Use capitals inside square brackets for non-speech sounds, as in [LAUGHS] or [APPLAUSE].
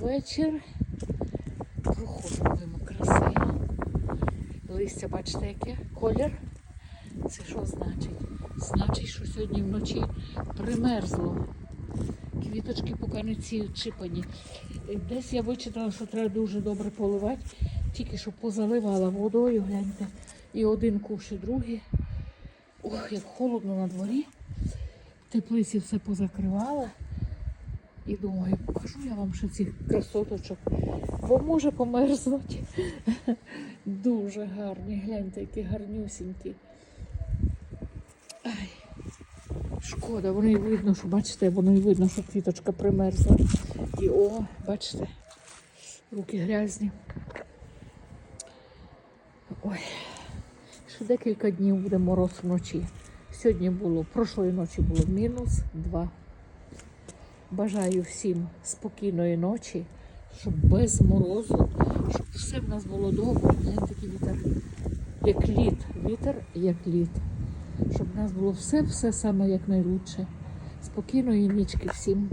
вечір. Проходимо краси. Листя, бачите, яке? Колір. Це що значить? Значить, що сьогодні вночі примерзло. Квіточки поки не ці чипані. Е, Десь я вичитала, що треба дуже добре поливати, тільки що позаливала водою, гляньте. І один куш, і другий. Ох, як холодно на дворі. Теплиці все позакривала. І думаю, покажу я вам ще цих красоточок, бо може померзнуть. [LAUGHS] Дуже гарні, гляньте, які гарнюсінькі. Ай, шкода, воно і видно, що бачите, воно і видно, що квіточка примерзла. І о, бачите, руки грязні. Ой, ще декілька днів буде мороз вночі. Сьогодні було, прошлої ночі було мінус 2. Бажаю всім спокійної ночі, щоб без морозу, щоб все в нас було добре. Такий вітер, як лід. Вітер як лід. Щоб в нас було все, все саме як найлучше. Спокійної нічки всім.